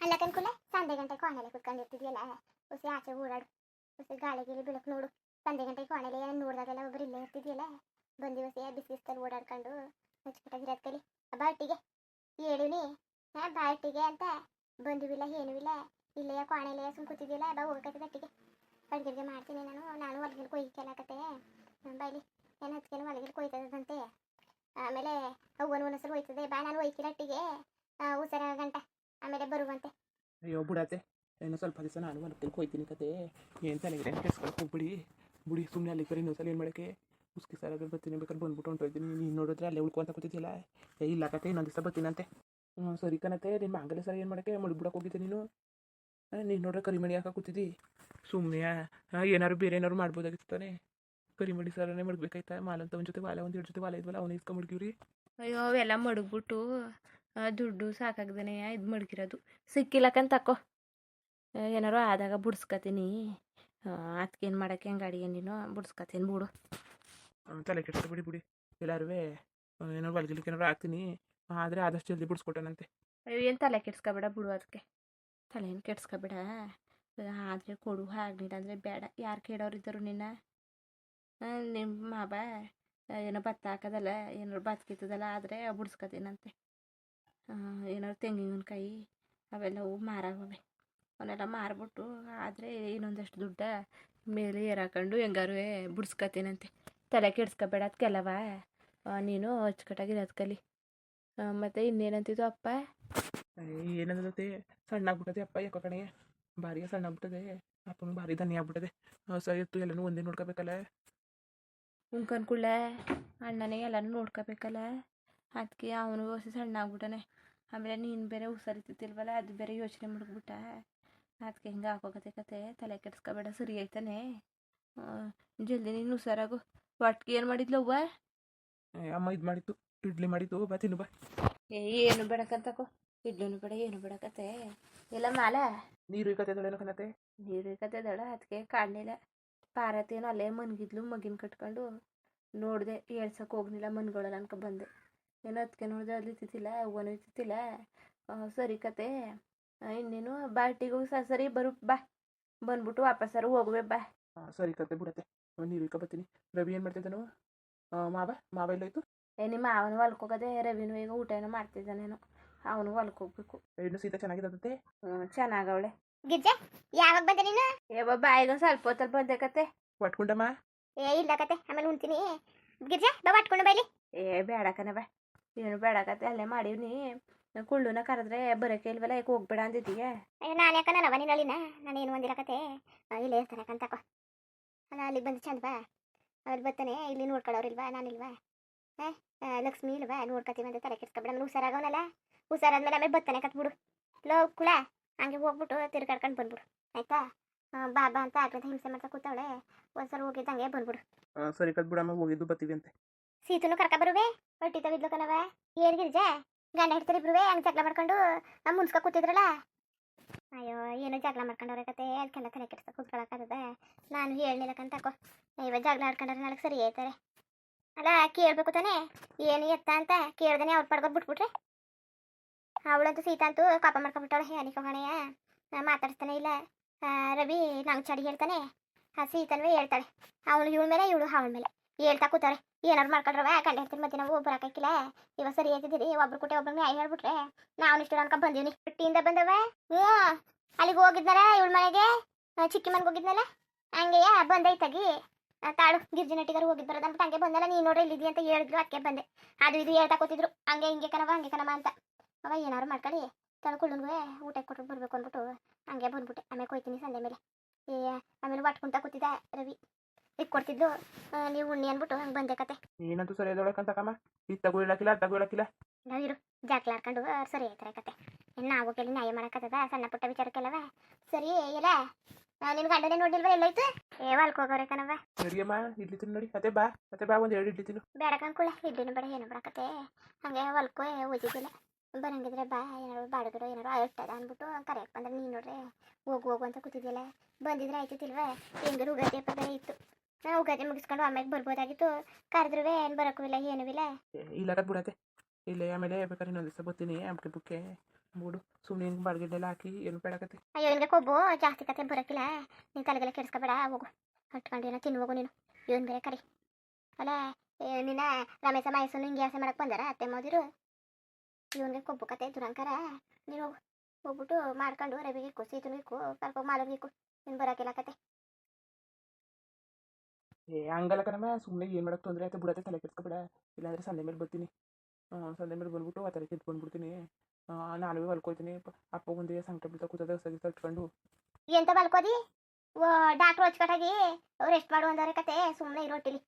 ಅಲ್ಲ ಕನ್ಕುಲ ಸಂಜೆ ಗಂಟೆ ಕೋಣೆಲೆ ಕುತ್ಕೊಂಡಿರ್ತಿದ್ಯಲ್ಲ ಹುಸಿ ಆಚೆ ಓಡಾಡು ಹುಸಿ ಗಾಳಿ ಗೀಳಿ ಬೆಳಕು ನೋಡು. ಸಂಜೆ ಗಂಟೆ ಕೋಣೆಲೆ ಏನು ನೋಡಿದಾಗೆಲ್ಲ ಒಬ್ರು ಇಲ್ಲೇ ಇರ್ತಿದ್ಯಲ್ಲ, ಬಂದಿ ಬಿಸಿ ಬಿಸಿಸ್ತಲ್ಲಿ ಓಡಾಡ್ಕೊಂಡು ಮುಚ್ಚಿಬಿಟ್ಟಾಗಿರೋದ್ ಕಲಿ. ಬಾಟಿಗೆ ಹೇಳಿವ್ನಿ ಹಾ ಬಾಟಿಗೆ ಅಂತ ಬಂದಿವಿಲ್ಲ ಏನೂ ಇಲ್ಲ ಇಲ್ಲೇ ಕೋಣೆಲೆ ಸುಮ್ ಕೂತಿದ್ಯಲ್ಲ, ಬಾ ಹೋಗಕತ್ತೆ ಅಟ್ಟಿಗೆ. ಅಡ್ಗೆ ಮಾಡ್ತೀನಿ ನಾನು ನಾನು ಹೊಲಗಿನ ಕೊಯ್ಕೆಲ್ಲಕತ್ತೆ ಬೈಲಿ ಏನು ಹಚ್ಕೊಂಡು ಹೊಲಗಿನ ಕೊಯ್ತದಂತೆ. ಆಮೇಲೆ ಅವ್ವನ ಒಂದೊಂದ್ಸಲ ಹೋಯ್ತದೆ, ಬಾ ನಾನು ಒಯ್ಕಿರಟ್ಟಿಗೆ ಉಸರ ಗಂಟ ಆಮೇಲೆ ಬರುವಂತೆ. ಅಯ್ಯೋ ಬಿಡತ್ತೆ. ಏನೋ ಸ್ವಲ್ಪ ದಿವಸ ನಾನು ಹೊಲಕ್ಕೆ ಹೋಯ್ತೀನಿ ಕತೆ. ಏನು ಚೆನ್ನಾಗಿದೆ ಕೆಸ್ಕೊಳಕ್ಕೆ ಹೋಗ್ಬಿಡಿ. ಬಿಡಿ ಸುಮ್ಮನೆ ಅಲ್ಲಿ ಕರಿ ಇನ್ನೊಂದ್ಸಲ ಏನು ಮಾಡೋಕ್ಕೆ? ಉಸ್ಕಿ ಸರ ಬರ್ತೀನಿ ಬೇಕಾದ್ರೆ ಬಂದ್ಬಿಟ್ಟು ಹೊಂಟೋಯ್ತೀನಿ ನೀನು ನೋಡಿದ್ರೆ ಅಲ್ಲೇ ಉಳ್ಕೊಂತ ಕೂತಿದ್ದಿಲ್ಲ ಏ ಇಲ್ಲ ಕತೆ ಇನ್ನೊಂದು ದಿವಸ ಬರ್ತೀನಂತೆ. ಹ್ಞೂ ಸರಿ ಕಣತೆ. ನಿನ್ನ ಮಂಗಲ ಸರ ಏನು ಮಾಡೋಕ್ಕೆ? ಮುಳುಗ್ಬಿಡಕ್ಕೆ ಹೋಗಿದ್ದೆ ನೀನು. ನೀನು ನೋಡ್ರೆ ಕರಿಮಣಿ ಹಾಕ ಕೂತಿದ್ದಿ? ಸುಮ್ಮನೆ ಏನಾದ್ರು ಬೇರೆ ಏನಾದ್ರು ಮಾಡ್ಬೋದಾಗಿತ್ತು ತಾನೆ. ಕರಿಮಣಿ ಸರನೇ ಮಡ್ಬೇಕಾಯ್ತಾ? ಮಾಲಂತ ಒಂದು ಜೊತೆ ವಾಲ ಒಂದು ಎರಡು ಜೊತೆ ವಾಲ ಇದ್ವಲ್ಲ ಅವನೇ ಇಸ್ಕೊಂಬಿಡ್ಗಿವ್ರಿ ಅಯ್ಯೋ ಅವೆಲ್ಲ ಮಡಗ್ಬಿಟ್ಟು ದುಡ್ಡು ಸಾಕಾಗ್ದೇನೆ ಇದು ಮಡಗಿರೋದು ಸಿಕ್ಕಿಲ್ಲಕಂತ ತಕೋ. ಏನಾರು ಆದಾಗ ಬಿಡ್ಸ್ಕತೀನಿ. ಅದಕ್ಕೇನು ಮಾಡೋಕ್ಕೆ ಹೆಂಗೆ ಅಡಿಗೆ ನೀನು? ಬಿಡ್ಸ್ಕತೀನಿ ಬಿಡು. ತಲೆ ಕೆಟ್ಟ ಬಿಡಿ ಬಿಡಿ. ಎಲ್ಲಾರು ಏನಾರು ಬಲ್ಗಿಲಿಕ್ಕೆ ಏನಾರು ಹಾಕ್ತೀನಿ. ಆದರೆ ಆದಷ್ಟು ಜಲ್ದಿ ಬಿಡಿಸ್ಕೊಟ್ಟನಂತೆ. ಅಯ್ಯೋ ಏನು ತಲೆ ಕೆಡ್ಸ್ಕೊಬೇಡ ಬಿಡು ಅದಕ್ಕೆ ತಲೆ ಏನು ಕೆಡ್ಸ್ಕೊಬೇಡ ಆದರೆ ಕೊಡು ಆಗಲಿಲ್ಲ ಅಂದರೆ ಬೇಡ ಯಾರು ಕೇಳೋರಿದ್ದರು ನಿನ್ನ? ಆ, ನಿಮ್ಮ ಮಾವ ಆ, ಏನೋ ಭತ್ತ ಹಾಕೋದಲ್ಲ ಏನಾರು ಭತ್ತ ಆದರೆ ಬಿಡ್ಸ್ಕೊತೀನಂತೆ. ಏನಾರು ತೆಂಗಿನಕಾಯಿ ಅವೆಲ್ಲವು ಮಾರಾಗವೆ ಅವನ್ನೆಲ್ಲ ಮಾರ್ಬಿಟ್ಟು ಆದರೆ ಇನ್ನೊಂದಷ್ಟು ದುಡ್ಡ ಮೇಲೆ ಏರಾಕೊಂಡು ಹೆಂಗಾರು ಬಿಡ್ಸ್ಕೊತೀನಂತೆ ತಲೆ ಕೆಡ್ಸ್ಕೊಬೇಡ ಅದಕ್ಕೆಲ್ಲವ ನೀನು ಅಚ್ಚುಕಟ್ಟಾಗಿರೋದು ಕಲಿ. ಮತ್ತು ಇನ್ನೇನಂತಿದ್ದು ಅಪ್ಪ? ಏನಂದತೆ ಸಣ್ಣ ಆಗ್ಬಿಟ್ಟದೆ ಅಪ್ಪ ಯಾಕೋ ಕಣೆ? ಭಾರಿ ಸಣ್ಣ ಆಗ್ಬಿಟ್ಟದೆ ಅಪ್ಪನ ಭಾರಿ ಧನಿ ಆಗ್ಬಿಟ್ಟದೆ. ಸರಿ ಎತ್ತು ಎಲ್ಲನೂ ಒಂದೇ ನೋಡ್ಕೋಬೇಕಲ್ಲ? ಉಂಕನ್ಕುಳ್ಳೆ ಅಣ್ಣನೇ ಎಲ್ಲನೂ ನೋಡ್ಕೋಬೇಕಲ್ಲ? ಅದಕ್ಕೆ ಅವನು ಹೊಸ ಸಣ್ಣ ಆಗ್ಬಿಟ್ಟಾನೆ ಆಮೇಲೆ ನೀನು ಬೇರೆ ಹುಷಾರಿತಿಲ್ವಲ್ಲ ಅದು ಬೇರೆ ಯೋಚನೆ ಮಾಡ್ಬಿಟ್ಟ ಅದಕ್ಕೆ ಹಿಂಗೆ ಹಾಕೋಕತ್ತೆ ಕತೆ ತಲೆ ಕೆಡಿಸ್ಕೋಬೇಡ ಸರಿ ಆಯ್ತಾನೆ. ಜಲ್ದಿ ನೀನು ಹುಷಾರಾಗು. ಒಟ್ಟಿಗೆ ಏನು ಮಾಡಿದ್ಲು ಅವ್ವ? ಅಮ್ಮ ಇದು ಮಾಡಿತ್ತು ಇಡ್ಲಿ ಮಾಡಿದ್ದು ಬಾ ತಿನ್ನು ಬಾ. ಏ ಏನು ಬೇಡಕ್ಕಂತಕೋ ಇಡ್ಲಿನೂ ಬೇಡ ಏನು ಬೇಡಕತೆ ಇಲ್ಲ ಮಾಲ? ನೀರು ಕತೆ ಕಣತೆ ನೀರು ಕತೆದಳ ಅದಕ್ಕೆ ಕಾಣಲಿಲ್ಲ. ಪಾರತಿ ಏನೋ ಅಲ್ಲೇ ಮನ್ಗಿದ್ಲು ಮಗಿನ ಕಟ್ಕೊಂಡು. ನೋಡಿದೆ ಏಳ್ಸಕ್ಕೆ ಹೋಗ್ಲಿಲ್ಲ ಮನ್ಗೊಳಲ್ಲ ಅನ್ಕೊ ಬಂದೆ. ಏನೋ ಅದಕ್ಕೆ ನೋಡಿದೆ ಅಲ್ಲಿ ಇತ್ತಿಲ್ಲ ಅವ್ವನೂ ಆ ಸರಿ ಕತೆ. ಇನ್ನೇನು ಬಾಟಿಗೂ ಸ ಸರಿ ಬರು ಬಾ. ಬಂದ್ಬಿಟ್ಟು ವಾಪಸ್ಸಾರು ಹೋಗುವೆ ಬಾ. ಸರಿ ಕತೆ ಬಿಡತ್ತೆ. ನೀರು ಇಕ್ಕ ಬರ್ತೀನಿ. ರವಿ ಏನು ಮಾಡ್ತಿದ್ದಾನು? ಮಾವ ಮಾವ ಎಲ್ಲೋಯ್ತು? ಏ ನಿಮ್ಮ ಅವನು ಹೊಲ್ಕೋಗದೆ ರವಿನು ಈಗ ಊಟ ಏನೋ ಮಾಡ್ತಿದ್ದಾನೇನು. ಅವನು ಹೊಲ್ಕೋಗ್ಬೇಕು. ಏನು ಸೀತಾ ಚೆನ್ನಾಗಿದ್ದತೆ ಹ್ಞೂ ಚೆನ್ನಾಗವಳೆ. ಗಿಜ್ಜೆ ಯಾವಾಗ ಬಂದೆ ನೀನು? ಏ ಬಾಯಿಗೆ ಸ್ವಲ್ಪ ಹೊತ್ತಲ್ಲಿ ಬಂದೆ ಕತೆ. ಒಟ್ಕೊಂಡಮ್ಮ ಏ ಇಲ್ಲ ಕತೆ ಆಮೇಲೆ ಉಣ್ತೀನಿ. ಗಿಜ್ಜೆ ಬಾ ಒಟ್ಕೊಂಡು ಬೈಲಿ ಏ ಬೇಡ ಕಣವ ಏನು ಬೇಡಕತ್ತೆ ಅಲ್ಲೇ ಮಾಡೀವ್ನಿ ಕುಳ್ಳುನ ಕರೆದ್ರೆ ಬರೋಕೆ ಇಲ್ವಲ್ಲ ಯಾಕೆ ಹೋಗ್ಬೇಡ ಅಂದಿದ್ದೀಯ? ಅಯ್ಯೋ ನಾನು ಯಾಕ ನಾನು ಅವನಿನಲ್ಲಿನ ನಾನು ಏನು ಒಂದಿರಕತೆ ಕತೆ ಇಲ್ಲೇ ಇರ್ತಾನೆ ಕಂತಕ್ಕ ಅಲ್ಲ ಅಲ್ಲಿಗೆ ಬಂದು ಚಂದ ಬಾ. ಅವ್ರು ಬರ್ತಾನೆ ಇಲ್ಲಿ ನೋಡ್ಕೊಳ್ಳೋರಿಲ್ವಾ ನಾನಿಲ್ವಾ ಏ ಲಕ್ಷ್ಮಿ ಇಲ್ವಾ? ನೋಡ್ಕೊತೀವಿ ಅಂತ ತಲೆ ಕೆಡ್ಸ್ಕೊಬೇಡ ಆಮೇಲೆ ಹುಷಾರಾಗವನಲ್ಲ ಹುಷಾರಾದ್ಮೇಲೆ ಆಮೇಲೆ ಬರ್ತಾನೆ ಕತ್ಬಿಡು ಲೋ ಕುಳಾ ಹಂಗೆ ಹೋಗ್ಬಿಟ್ಟು ತಿರ್ಗಾಡ್ಕೊಂಡು ಬಂದ್ಬಿಡು ಆಯ್ತಾ? ಬಾಬಾ ಬಾ ಬಾ ಅಂತ ಆಗ್ಲದ ಹಿಂಸೆ ಮಾಡ್ತಾ ಕೂತವಳೆ. ಒಂದ್ಸಲ ಹೋಗಿದ್ದಂಗೆ ಬಂದ್ಬಿಡು. ಸರಿ ಕತ್ ಬಿಡಮ್ಮ ಹೋಗಿದ್ದು ಬರ್ತೀವಿ ಅಂತೆ. ಸೀತನು ಕರ್ಕ ಬರುವೆ ಹೊಟ್ಟಿ ತವಿದ್ಲು ಕಣವ ಏನ್ ಗಿರಿಜೆ? ಗಂಡ ಹಿಡ್ತಾರೆ ಇಬ್ರುವೆ, ಹಂಗೆ ಜಗಳ ಮಾಡ್ಕೊಂಡು ನಮ್ಮ ಮುನ್ಸ್ಕ ಕೂತಿದ್ರಲ್ಲ? ಅಯ್ಯೋ, ಏನೋ ಜಗಳ ಮಾಡ್ಕೊಂಡವ್ರೆ ಕತೆ. ಅದಕ್ಕೆಲ್ಲ ತಲೆ ಕೆಡ್ಸಕ್ಕೆ ಕೂತ್ಕೊಳಕ್ಕಾಗದ ನಾನು ಹೇಳ್ನಿಲ್ಲಕಂತ ತಕೋ. ಇವಾಗ ಜಗಳ ಆಡ್ಕೊಂಡ್ರೆ ನಾಳೆ ಸರಿ ಆಯ್ತಾರೆ ಅಲ್ಲ, ಕೇಳ್ಬೇಕು ತಾನೆ? ಏನು ಎತ್ತ ಅಂತ ಕೇಳ್ದೇನೆ ಅವ್ರ ಪಡ್ಕೊಂಡು ಬಿಟ್ಬಿಟ್ರೆ? ಅವಳಂತೂ ಸೀತಾ ಅಂತೂ ಕಾಪ ಮಾಡ್ಕೊಂಡ್ಬಿಟ್ಟವಳೆ ಯಾನಿಕ ಹೊಣೆಯ. ಮಾತಾಡ್ತಾನೆ ಇಲ್ಲ. ರವಿ ನಂಗೆ ಚಡಿ ಹೇಳ್ತಾನೆ. ಆ, ಸೀತನ್ವೇ ಹೇಳ್ತಾಳೆ. ಅವಳು ಇವಳ ಮೇಲೆ, ಇವಳು ಅವಳ ಮೇಲೆ. ಹೇಳ್ತಾ ಕೂತಾರೆ ಏನಾರು ಮಾಡ್ಕೊಂಡ್ರವ? ಕಂಡು ಹೇಳ್ತೀನಿ ಮತ್ತೆ ನಾವು ಹಾಕಿಲ್ಲ. ಇವಾಗ ಸರಿ ಹೇಳ್ತಿದ್ದೀರಿ ಒಬ್ರು ಕುಟೆ ಒಬ್ರು ನ್ಯಾಯ ಹೇಳ್ಬಿಟ್ರೆ ನಾವು ಇಷ್ಟು ಅನ್ಕೊಂಡ್ ಬಂದೀವಿ ಹುಟ್ಟಿಯಿಂದ ಬಂದವ. ಅಲ್ಲಿಗೆ ಹೋಗಿದ್ನಲ್ಲ ಇವಳ ಮನೆಗೆ? ಚಿಕ್ಕಿ ಮನೆಗೆ ಹೋಗಿದ್ನಲ್ಲ? ಹಂಗೆಯ? ಬಂದೈತಾಗಿ ತಾಳು, ಗಿರ್ಜನಟ್ಟಿಗಾರು ಹೋಗಿದ್ ಬರೋದು ಅಂದ್ಬಿಟ್ಟು ಹಂಗೆ ಬಂದಲ್ಲ, ನೀನು ನೋಡ್ರಿ ಇಲ್ಲಿದಿ ಅಂತ ಹೇಳಿದ್ರು ಅದಕ್ಕೆ ಬಂದೆ. ಅದು ಇದು ಹೇಳ್ತಾ ಕೂತಿದ್ರು, ಹಂಗೆ ಹಿಂಗೆ ಕಣವ ಹಂಗೆ ಕಣವ ಅಂತ. ಅವ ಏನಾರು ಮಾಡ್ಕೊಳ್ಳಿ ತಳ್ಕೊಳ್ಳುವೆ ಊಟ ಕೊಟ್ಟು ಬರ್ಬೇಕು ಅಂದ್ಬಿಟ್ಟು ಹಂಗೆ ಬಂದ್ಬಿಟ್ಟೆ. ಆಮೇಲೆ ಕೊಯ್ತೀನಿ ಸಂಜೆ ಮೇಲೆ. ಏ, ಆಮೇಲೆ ಒಟ್ಕೊಂತ ಕೂತಿದ್ದ ರವಿ. ಇಟ್ಕೊಡ್ತಿದ್ಲು ನೀವು ಉಣ್ಣಿ ಅಂದ್ಬಿಟ್ಟು ಹಂಗ ಬಂದೆ ಕತೆ. ಏನಂತೂ ಸರಿ ಅದೊಳಕಂತಕಮ್ಮ ಇದು ತಗೋ ಅದು ಹೇಳಕ್ಕಿಲ್ಲ ನಾವಿರು ಜಾಕ್ಲಾಡ್ಕೊಂಡು ಸರಿ ಆಯ್ತಾರೆ ಕತೆ. ನಾವು ಕೇಳಿ ನ್ಯಾಯ ಮಾಡಕ್ಕತ್ತದ ಸಣ್ಣ ಪುಟ್ಟ ವಿಚಾರಕ್ಕೆಲ್ಲವ? ಸರಿ ಇಲ್ಲ ನಿನ್ ಗಂಡನೇ ನೋಡಿಲ್ವ ಎಲ್ಲೋಯ್ತು? ಏ ಹೊಲ್ಕ್ ಹೋಗೋರೆ ಕಣವ ಸರಿಯಮ್ಮ ಇಡ್ಲಿ ತಿನ್ನು ನೋಡಿ. ಮತ್ತೆ ಬಾ ಮತ್ತೆ ಬಾ ಒಂದು ಎರಡು ಇಡ್ಲಿ ತಿನ್ನು. ಬೇಡ ಕಣ್ಕುಳ ಇಡ್ಲಿನ ಬೇಡ ಏನು ಬರಕತ್ತೆ ಹಂಗೆ ಹೊಲ್ಕೋ ಓದಿದ್ದಿಲ್ಲ ಬರಂಗಿದ್ರೆ ಬಾ ಏನಾರು ಬಾಡಿದ್ರು ಏನಾರು ಇರ್ತದ ಅಂದ್ಬಿಟ್ಟು ಕರೆಯಕ್ಕೆ ಬಂದ್ರೆ ನೀನು ನೋಡ್ರೆ ಹೋಗು ಹೋಗು ಅಂತ ಕೂತಿದ್ದಿಲ್ಲ ಬಂದಿದ್ರೆ ಆಯ್ತಿಲ್ವ ಹೆಂಗರು ಉಗಾದಿ ಹಬ್ಬ ಇತ್ತು ನಾ ಉಗಾದಿ ಮುಗಿಸ್ಕೊಂಡು ಆಮ್ಯಾಗ ಬರ್ಬೋದಾಗಿತ್ತು. ಕರೆದ್ರೂ ಏನು ಬರೋಕ್ಕೂ ಇಲ್ಲ ಏನೂ ಇಲ್ಲ. ಇಲ್ಲ ಕತ್ ಬಿಡತ್ತೆ. ಇಲ್ಲೇ ಆಮೇಲೆ ಬೇಕಾದ್ರೆ ಇನ್ನೊಂದು ದಿವಸ ಬರ್ತೀನಿ. ಅಮ್ಕೆ ಬುಕ್ಕೆ ಬಿಡು ಸುಮ್ಮನೆ ಹಿಂಗೆ ಬಾಡ್ಗೆಡ್ಡೆಲ್ಲ ಹಾಕಿ ಏನು ಬೇಡಕತ್ತೆ. ಅಯ್ಯೋ ಇವನಿಗೆ ಕೊಬ್ಬು ಜಾಸ್ತಿ ಕತೆ ಬರೋಕ್ಕಿಲ್ಲ. ನೀನು ತಲೆಗೆಲ್ಲ ಕೆಡಿಸ್ಕೋಬೇಡ ಹೋಗು. ಹಟ್ಕೊಂಡು ಏನೋ ತಿನ್ನು ಹೋಗು ನೀನು. ಇವನ್ ಬೇರೆ ಕರಿ. ಅಲ್ಲ ನಿನ್ನ ರಮೇಶ ಮಹೇಶನು ಹಿಂಗೆ ಆಸೆ ಮಾಡಕ್ಕೆ ಬಂದಾರ ಅತ್ತೆ ಮೋದಿರು ಇವನಿಗೆ ಕೊಬ್ಬು ಕತೆ ದುರಂಕರ. ನೀನು ಹೋಗು. ಹೋಗ್ಬಿಟ್ಟು ಮಾಡ್ಕೊಂಡು ರವಿಗೆ ಇಕ್ಕು ಸೀತನಿಗೆ ಇಕ್ಕು ಕರ್ಕೊ ಮಾಲೂರಿಗೆ ಇಕ್ಕು. ನೀನು ಬರೋಕ್ಕಿಲ್ಲ ಕತೆ. ಏ ಹಂಗಲ್ಲ ಕಣಮ್ಮ ಸುಮ್ಮನೆ ಏನು ಮಾಡಕ್ಕೆ ತೊಂದರೆ ಆಯ್ತು ಬಿಡತ್ತೆ ತಲೆ ಕೆಡ್ಸ್ಕೊಬೇಡ ಇಲ್ಲಾಂದ್ರೆ ಸಂದೆ ಮೇಲೆ ಬರ್ತೀನಿ. ಸಂದೆ ಮೇಲೆ ಬಂದ್ಬಿಟ್ಟು ಆ ಥರ ಕಿತ್ತು ಬಂದ್ಬಿಡ್ತೀನಿ ನಾನು ಹೊಲ್ಕೋತೀನಿ ಅಪ್ಪ ಮುಂದೆ ಸಂಕಟ ಬೀಳ್ತಾ ಕೂತದ ಸಗಿ ತಟ್ಕೊಂಡು. ಎಂತ ಬಲ್ಕೋದಿ? ಓ ಡಾಕ್ಟ್ರು ಹಚ್ಕಟಾಗಿ ರೆಸ್ಟ್ ಮಾಡು ಅಂದವ್ರೆ ಕತೆ ಸುಮ್ಮನೆ ಇರೋಟಿಲಿ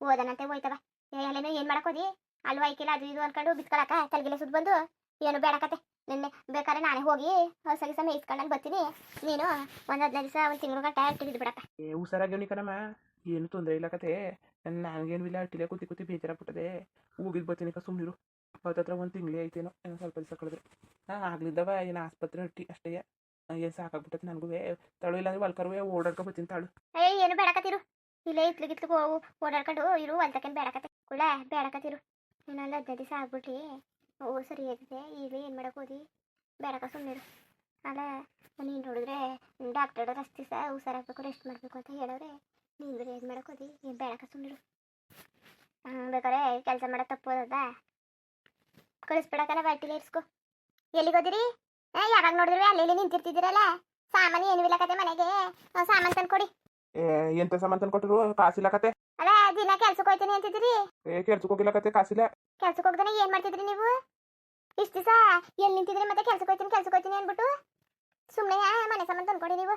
ಓದನಂತೆ ಹೋಯ್ತವ. ಅಲ್ಲೇನೋ ಏನು ಮಾಡಕೋದಿ ಅಲ್ಲಿ ವೈಕಿಲ್ಲ ಅದು ಇದು ಅನ್ಕೊಂಡು ಬಿತ್ಕೊಳಕ ತಲೆಗೆಲೆ ಸುದ್ ಬಂದು. ಏನು ಬೇಡ ಕತೆ. ನಿನ್ನೆ ಬೇಕಾದ್ರೆ ನಾನೇ ಹೋಗಿ ಹೊಸ ಗಿಸ ಮೇಯಿಸ್ಕೊಂಡು ಬರ್ತೀನಿ. ನೀನು ಒಂದು ಹದಿನೈದು ದಿವಸ ಒಂದು ತಿಂಗಳು ಗಂಟೆ ಇಟ್ಟಿದ್ದು ಬಿಡಕ್ಕ ಏ ಹುಷಾರಾಗ್ಯವನಿ ಕಣಮ್ಮ. ಏನು ತೊಂದರೆ ಇಲ್ಲ ಕತೆ ನನಗೇನಿಲ್ಲ ಅಟ್ಟಿಲೆ ಕೂತಿ ಕೂತಿ ಬೇಜಾರಾಗ್ಬಿಟ್ಟದೆ. ಹೋಗಿದ್ದು ಬರ್ತೀನಿ ಕ ಸುಮ್ಮನಿರು ಹತ್ರ ಒಂದು ತಿಂಗಳೇ ಐತೇನೋ, ಏನೋ ಸ್ವಲ್ಪ ದಿವಸ ಕಳೆದ್ರೆ. ಹಾಂ ಆಗ್ಲಿದ್ದವ, ಏನು ಆಸ್ಪತ್ರೆ ಹಟ್ಟಿ ಅಷ್ಟೇ. ಏನು ಸಾಕಾಗ್ಬಿಟ್ಟದೆ ನನಗೂ. ತಳು ಇಲ್ಲಾಂದ್ರೆ ವಲ್ಕರುವೆ ಓಡಾಡ್ಕೊ ಬರ್ತೀನಿ ತಾಳು. ಏ, ಏನು ಬೇಡಕತ್ತಿರು. ಇಲ್ಲೇ ಇತ್ಲು ಗಿತ್ಲು ಹೋಗು ಓಡಾಡ್ಕೊಂಡು ಇರು ಅಲ್ತಕ್ಕೇನು ಬೇಡಕತ್ತೆ. ಕುಳ ಬೇಡಕತ್ತಿರು. ಇನ್ನೊಂದು ಹದಿನೈದು ದಿವಸ ಆಗ್ಬಿಟ್ರಿ. ಓ, ಸರಿ ಆಗಿದೆ ಈಗ ಏನು ಮಾಡಕ್ಕೆ ಹೋದಿ? ಬೇಡಕ ಸುಮ್ಮನಿರು ಅಲ್ಲ ನೀನು ನೋಡಿದ್ರೆ ಡಾಕ್ಟರ್ ಅಷ್ಟು ದಿವಸ ಹುಷಾರಾಗಬೇಕು, ರೆಸ್ಟ್ ಮಾಡಬೇಕು ಅಂತ ಹೇಳೋರೆ ನೀನು ಬೇರೆ ಏನು ಮಾಡಕ್ಕೆ ಹೋದಿ? ಏನು ಬೇಡಕ ಸುಮ್ಮನಿರು ಬೇಕಾದ್ರೆ ಕೆಲಸ ಮಾಡೋದು ತಪ್ಪೋದದ? ಕಳಿಸ್ಬಿಡಕಲ್ಲ ಬಟ್ಟಿಗೆ ಇರ್ಸ್ಕೊ. ಎಲ್ಲಿಗೋದಿರಿ ಏ ಯಾವಾಗ ನೋಡಿದ್ರಿ? ಅಲ್ಲಿ ಇಲ್ಲಿ ನಿಂತಿರ್ತಿದ್ದೀರಲ್ಲ? ಸಾಮಾನು ಏನು ಇಲ್ಲ ಕತೆ ಮನೆಗೆ. ಸಾಮಾನು ತಂದ್ಕೊಡಿ ಎಂತ ಸಾಮಾನು ತಂದು ಕೊಟ್ಟರು? ಕಾಸಿಲ್ಲ ಕತೆ. ಅಲ್ಲ ದಿನ ಕೆಲ್ಸಕ್ಕೆ ಹೋಯ್ತೀನಿ ಅಂತಿದ್ದೀರಿ? ಏ ಕೆಲ್ಸಕ್ಕೆ ಹೋಗಿಲ್ಲ ಕತೆ ಕಾಸಿಲ್ಲ. ಕೆಲ್ಸಕ್ಕೆ ಹೋಗ್ದಾನೆ ಏನ್ ಮಾಡ್ತಿದ್ರಿ ನೀವು? ಇಷ್ಟು ದಿವಸ ಎಲ್ಲಿ ನಿಂತಿದ್ರಿ ಮತ್ತೆ ಕೆಲ್ಸಕ್ಕೆ ಹೋಯ್ತೀನಿ ಕೆಲ್ಸಕ್ಕೆ ಹೋಯ್ತೀನಿ ಅಂದ್ಬಿಟ್ಟು? ಸುಮ್ಮನೆ ಮನೆ ಸಂಬಂಧ ತಂದ್ಕೊಡಿ ನೀವು.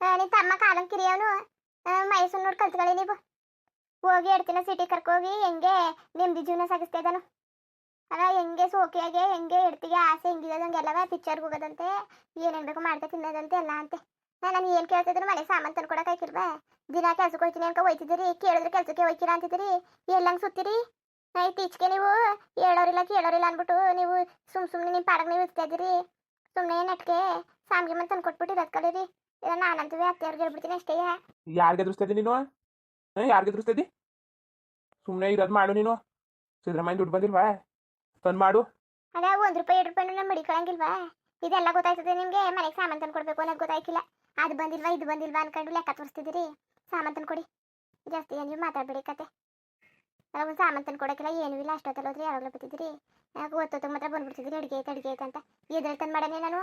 ಆ, ನಿನ್ ತಮ್ಮ ಕಾಲಂ ಕಿರಿಯವನು. ಮೈಸೂರು ನೋಡಿ ಕಲ್ತ್ಕೊಳ್ಳಿ ನೀವು. ಹೋಗಿ ಎರಡು ದಿನ ಸಿಟಿ ಕರ್ಕೋಗಿ ಹೆಂಗೆ ನೆಮ್ಮದಿ ಜೀವನ ಸಾಗಿಸ್ತಾ ಇದ್ದಾನು. ಅಲ್ಲ, ಹೆಂಗೆ ಸೋಕಿಯಾಗೆ ಹೆಂಗೆ ಎಡ್ತಿಗೆ ಆಸೆ ಹೆಂಗಿದಂಗೆಲ್ಲವ ಪಿಕ್ಚರ್ಗೆ ಹೋಗೋದಂತೆ, ಏನೇನು ಬೇಕು ಮಾಡ್ತಾ ತಿನ್ನೋದಂತೆ ಎಲ್ಲ ಅಂತೆ. ನಾನು ಏನು ಕೇಳ್ತಿದ್ರು ಮನೆ ಸಾಮಾನು ತಂದ್ಕೊಡಕ್ಕೆ ಹಾಕಿಲ್ವಾ ದಿನ ಕೆಲ್ಸಕ್ಕೆ ಹೋಯ್ತೀನಿ ಅನ್ಕೊ ಹೋಯ್ತಿದ್ದೀರಿ. ಕೇಳಿದ್ರೆ ಕೆಲಸಕ್ಕೆ ಹೋಯ್ತೀರಾ ಅಂತಿದ್ದೀರಿ. ಎಲ್ಲಂಗೆ ಸುತ್ತೀರಿ? ಇತ್ತೀಚೆಗೆ ನೀವು ಹೇಳೋರಿಲ್ಲ ಕೇಳೋರಿಲ್ಲ ಅಂದ್ಬಿಟ್ಟು ನೀವು ಸುಮ್ ಸುಮ್ಮನೆ ನಿಮ್ಮ ಪಾಡಕ್ಕೆ ನೀವು ಇರ್ತಾ ಇದ್ದೀರಿ. ಸುಮ್ಮನೆ ನೆಟ್ಗೆ ಸಾಮ್ಗೆ ಮನೆ ತಂದು ಕೊಟ್ಬಿಟ್ಟು ಇಲ್ಲ ನಾನಂತೂ ಅತ್ತೆಯವ್ರಿಗೆ ಹೇಳ್ಬಿಡ್ತೀನಿ ಅಷ್ಟೇ. ಯಾರಿಗೆ ಎದುರಿಸ್ತಾ ಇದ್ದಿ ನೀನು ಯಾರಿಗೆ ಎದುರಿಸ್ತಾ ಸುಮ್ಮನೆ ಇರೋದು ಮಾಡು ನೀನು. ಸಿದ್ದರಾಮಯ್ಯ ದುಡ್ಡು ಬಂದಿಲ್ವಾ? ತಂದು ಮಾಡು. ಅದ ಒಂದು ರೂಪಾಯಿ ಎರಡು ರೂಪಾಯಿ ನಾನು ಮಡಿಕೊಳಂಗಿಲ್ವಾ ಇದೆಲ್ಲ ಗೊತ್ತಾಯ್ತದೆ ನಿಮಗೆ? ಮನೆಗೆ ಸಾಮಾನು ತಂದು ಕೊಡ್ಬೇಕು ಅನ್ನೋದು ಗೊತ್ತಾಯ್ತಿಲ್ಲ ಅದು ಬಂದಿಲ್ವಾ ಇದು ಬಂದಿಲ್ವಾ ಅನ್ಕೊಂಡು ಲೆಕ್ಕ ತೋರಿಸ್ತಿದ್ದೀರಿ. ಸಾಮಾನು ತಂದು ಕೊಡಿ. ಜಾಸ್ತಿ ಏನು ಮಾತಾಡಬೇಡಿ ಕತೆ. ಒಂದು ಸಾಮಾನು ತಂದು ಕೊಡೋಕ್ಕಿಲ್ಲ ಏನೂ ಇಲ್ಲ. ಅಷ್ಟೊತ್ತಲ್ಲ ಹೋದ್ರೆ ಯಾವಾಗಲೂ ಬರ್ತಿದ್ದೀರಿ ಯಾಕೆ ಒತ್ತೊತ್ತಿಗೆ ಮಾತ್ರ ಬಂದ್ಬಿಡ್ತಿದ್ರಿ ಅಡುಗೆ ಐತೆ ಅಡುಗೆ ಐತೆ ಅಂತ. ಎದ್ರಲ್ಲಿ ತಂದು ಮಾಡನೆ ನಾನು?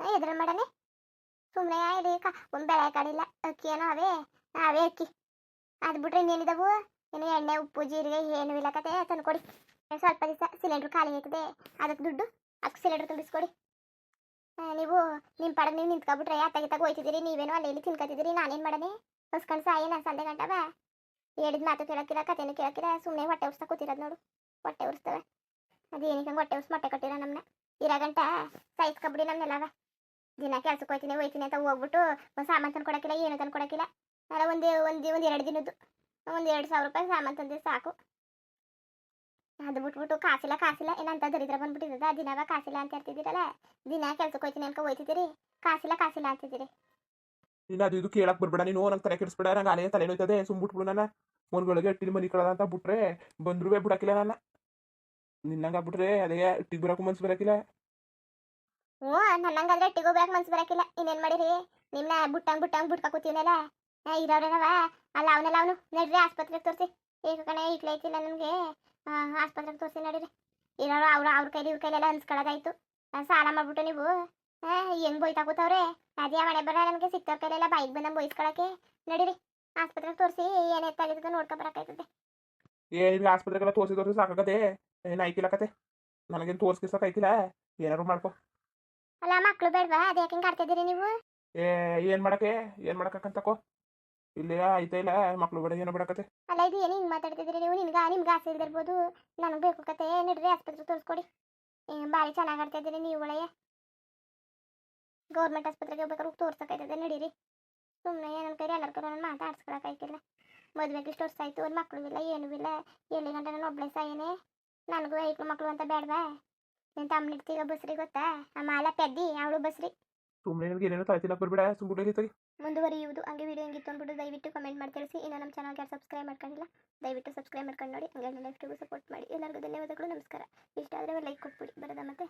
ಎದ್ರಲ್ಲಿ ಮಾಡನೆ? ಸುಮ್ಮನೆ ಇಲ್ಲಿ ಕ ಬೆಳೆ ಕಾಡಿಲ್ಲ ಅಕ್ಕಿ ಏನೋ ಅವೇ ಅವೇ ಅಕ್ಕಿ. ಅದು ಬಿಟ್ರೆ ಇನ್ನೇನಿದಾವು? ಇನ್ನು ಎಣ್ಣೆ, ಉಪ್ಪು, ಜೀರಿಗೆ ಏನು ಇಲ್ಲ ಕತೆ ತಂದು ಕೊಡಿ ಸ್ವಲ್ಪ ದಿವಸ ಸಿಲಿಂಡ್ರ್ ಖಾಲಿ ಆಯ್ತದೆ. ಅದಕ್ಕೆ ದುಡ್ಡು ಅಕ್ಕ ಸಿಲಿಂಡ್ರ್ ತುಂಬಿಸ್ಕೊಡಿ. ನೀವು ನಿಮ್ಮ ಪಡ ನೀವು ನಿಂತ್ಕೊಬಿಟ್ರೆ ಅತ್ತಾಗ ತಗ ಹೋಯ್ತಿದ್ದೀರಿ, ನೀವೇನೋ ಅಲ್ಲಿ ಇಲ್ಲಿ ತಿನ್ಕೊತಿದ್ದೀರಿ ನಾನೇನು ಮಾಡನೆ ಹೊಸ್ಕೊಂಡು ಸಾಯಿ ನಾನು ಸಂದೆ ಗಂಟವ ಹೇಳಿದ ಮಾತು ಕೇಳಕ್ಕಿಲ್ಲ ಕತೆನೂ ಕೇಳಕ್ಕಿಲ್ಲ ಸುಮ್ಮನೆ ಹೊಟ್ಟೆ ಉರ್ಸ್ತಾ ಕೂತಿರೋದು ನೋಡು. ಹೊಟ್ಟೆ ಉರ್ಸ್ತವೆ. ಅದೇನಿಕ ಹೊಟ್ಟೆ ಉರ್ಸ್ ಮೊಟ್ಟೆ ಕೊಟ್ಟಿರ ನಮ್ಮನ್ನ ಇರೋ ಗಂಟ ಸಾಯಿಸ್ಕೊಬಿಡಿ ನಮ್ಮನ್ನೆಲ್ಲವ ದಿನ ಕೆಲ್ಸಕ್ಕೆ ಹೋಯ್ತೀನಿ ಹೋಯ್ತೀನಿ ಅಂತ ಹೋಗ್ಬಿಟ್ಟು ಒಂದು ಸಾಮಾನು ತಂದು ಕೊಡೋಕ್ಕಿಲ್ಲ, ಏನು ತಂದು ಕೊಡೋಕ್ಕಿಲ್ಲ. ಅಲ್ಲ ಒಂದು ಒಂದು ಒಂದು ಎರಡು ದಿನದ್ದು. ಒಂದು ಎರಡು ಸಾವಿರ ರೂಪಾಯಿ ಸಾಮಾನು ತಂದೆ ಸಾಕು. ಅದು ಬಿಟ್ಬಿಟ್ಟು ಕಾಸಿಲ್ಲ ಕಾಸಿಲ್ಲ. ಏನಂತ ದರಿದ್ರ ಬಂದ್ಬಿಟ್ಟಿದ್ದದ ದಿನವ ಕಾಸಿಲ್ಲ ಅಂತ ಇರ್ತಿದ್ದೀರಲ್ಲ ದಿನ ಕೆಲ್ಸಕ್ಕೆ ಹೋಯ್ತೀನಿ ಅನ್ಕೊ, ಹೋಯ್ತಿದ್ದೀರಿ? ಕಾಸಿಲ್ಲ ಕಾಸಿಲ್ಲ ಅಂತಿದ್ದೀರಿ. ನೀನು ಅದು ಇದು ಕೇಳಕ್ ಬರ್ಬೇಡ, ನೀನು ನಂಗೆ ತಲೆ ಕೆಡಿಸ್ಬೇಡ, ನಂಗೆ ಅಲ್ಲೇ ತಲೆ ನೋಯ್ತದೆ, ಸುಮ್ ಬಿಟ್ಬಿಡು ನನ್ನ. ಒಂದ್ಗಳಿಗೆ ಇಟ್ಟಿನ ಮನಿ ಕಳದ ಅಂತ ಬಿಟ್ರೆ ಬಂದ್ರೂ ಬಿಡಕ್ಕಿಲ್ಲ ನಾನು ನಿನ್ನಂಗೆ ಬಿಟ್ರೆ ಅದೇ, ಇಟ್ಟಿಗೆ ಬರೋಕ್ಕೂ ಮನ್ಸು ಬರಕಿಲ್ಲ ಹ್ಞೂ ನನ್ನಂಗಾದ್ರೆ ಹೋಗ್ಬೇಕು ಮನ್ಸು ಬರಕಿಲ್ಲ. ಇನ್ನೇನು ಮಾಡಿರಿ? ನಿಮ್ಮನ್ನ ಬುಟ್ಟಂಗ್ ಬುಟ್ಟಂಗ್ ಬುಟ್ಕ ಕೂತೀನಲ್ಲ ಇರೋರೇನವ? ಅಲ್ಲ, ಅವನೆಲ್ಲ ಅವನು. ನಡ್ರಿ, ಆಸ್ಪತ್ರೆಗೆ ತೋರಿಸಿ. ಈಗ ಕಣೆ ಇಟ್ಲೈತಿಲ್ಲ ನನಗೆ ಆಸ್ಪತ್ರೆಗೆ ತೋರಿಸಿ ನಡೀರಿ. ಇರೋರು ಅವ್ರು, ಅವ್ರ ಕೈಲಿ, ಇವ್ರ ಕೈಲೆಲ್ಲ ಅನ್ಸ್ಕೊಳ್ಳೋದಾಯ್ತು ಸಾಲ ಮಾಡ್ಬಿಟ್ಟು ನೀವು. ಹೆಂಗ್ ಬೋಯ್ತಾ ಕೂತವ್ರೆ ಅದೇ ಮನೆ ಬರ ನನಗೆ, ಸಿಕ್ತವ್ರ ಕೈಲೆಲ್ಲ ಬೈಕ್ ಬಂದ ಬೋಯಿಸ್ಕೊಳಕ್ಕೆ. ನಡೀರಿ, ಆಸ್ಪತ್ರೆಗೆ ತೋರಿಸಿ. ಏನೇತ್ತಾಗಿದ್ದದ ನೋಡ್ಕೊ ಬರಕಾಯ್ತದೆ ಏ ನಿಮ್ಗೆ ಆಸ್ಪತ್ರೆಗೆಲ್ಲ ತೋರಿಸಿ ತೋರಿಸಿ ಸಾಕಾಗದೆ. ಏನಾಯ್ತಿಲ್ಲ ಕತೆ ನನಗೇನು ತೋರ್ಸ್ಕಿಸಕ್ ಆಯ್ಕಿಲ್ಲ ಏನಾರು ಮಾಡ್ಕೊ. ಅಲ್ಲ ಮಕ್ಕಳು ಬೇಡವಾ? ಅದು ಯಾಕೆ ಹಿಂಗೆ ಆಡ್ತಿದ್ದೀರಿ ನೀವು? ಏ ಏನ್ ಮಾಡಕ್ಕೆ? ಏನ್ ಮಾಡಕ್ಕಂತಕೋ ಇಲ್ಲೇ ಐತೆ ಇಲ್ಲ ಮಕ್ಕಳು ಬೇಡ ಏನೋ ಬಿಡಕತ್ತೆ. ಅಲ್ಲ ಇದು ಏನು ಹಿಂಗೆ ಮಾತಾಡ್ತಿದ್ದೀರಿ ನೀವು? ನಿಮ್ಗೆ ನಿಮ್ಗೆ ಆಸೆ ಇಲ್ದಿರ್ಬೋದು ನನಗೆ ಬೇಕು ಕತೆ. ನಡ್ರಿ ಆಸ್ಪತ್ರೆ ತೋರಿಸ್ಕೊಡಿ. ಭಾರಿ ಚೆನ್ನಾಗಿ ನೀವು ಒಳ್ಳೆಯ ಗೌರ್ಮೆಂಟ್ ಆಸ್ಪತ್ರೆಗೆ ಹೋಗ್ಬೇಕಾದ್ರೆ ಹೋಗಿ ತೋರ್ಸಕ್ಕಾಯ್ತದೆ. ನಡೀರಿ. ಸುಮ್ಮನೆ ನನ್ನ ಕೈಲಿ ಎಲ್ಲರ ಕೈ ನಾನು ಮಾತಾಡ್ಸ್ಕೊಳಕ್ಕಾಯ್ತಿಲ್ಲ ಮದುವೆಗೆ ಇಷ್ಟು ವರ್ಷ ಆಯಿತು ಒಂದು ಮಕ್ಕಳು ಇಲ್ಲ ಏನೂ ಇಲ್ಲ. ಎಲ್ಲಿ ಗಂಟೆ ನಾನು ಒಬ್ಬಳೆ ಸಾಯೇನೆ. ನನಗೂ ಐಕ್ಳು ಮಕ್ಕಳು ಅಂತ ಬೇಡವಾ? ನಿನ್ನ ತಮ್ಮ ಇಡ್ತೀಗ ಬಸ್ರಿ ಗೊತ್ತಾ? ಆ ಮಾಲ ಪೆದ್ದಿ ಅವಳು ಬಸ್ರಿ. ಸುಮ್ಮನೆ ನಿನಗೆ ಏನೇನೋ ತಲೆ ತಿನ್ನಕ್ಕೆ ಬರ್ಬೇಡ ಸುಮ್ಮನೆ ತೆಗಿ ಮುಂದುವರಿಯುವುದು ಹಂಗೆ ವಿಡಿಯೋ ಹೆಂಗಿತ್ತು ಅಂದ್ಬಿಟ್ಟು ದಯವಿಟ್ಟು ಕಮೆಂಟ್ ಮಾಡಿ ತಿಳಿಸಿ. ಇನ್ನು ನಮ್ಮ ಚಾನಲ್ಗೆ ಯಾರು ಸಬ್ಸ್ಕ್ರೈಬ್ ಮಾಡ್ಕೊಂಡಿಲ್ಲ ದಯವಿಟ್ಟು ಸಬ್ಸ್ಕ್ರೈಬ್ ಮಾಡ್ಕೊಂಡು ನೋಡಿ. ಹಂಗೆ ಲೈಫ್ಟಿಗೂ ಸಪೋರ್ಟ್ ಮಾಡಿ. ಎಲ್ಲರಿಗೂ ಧನ್ಯವಾದಗಳು ನಮಸ್ಕಾರ. ಇಷ್ಟ ಆದರೆ ಲೈಕ್ ಕೊಟ್ಬಿಡಿ. ಬರೋದ ಮತ್ತೆ.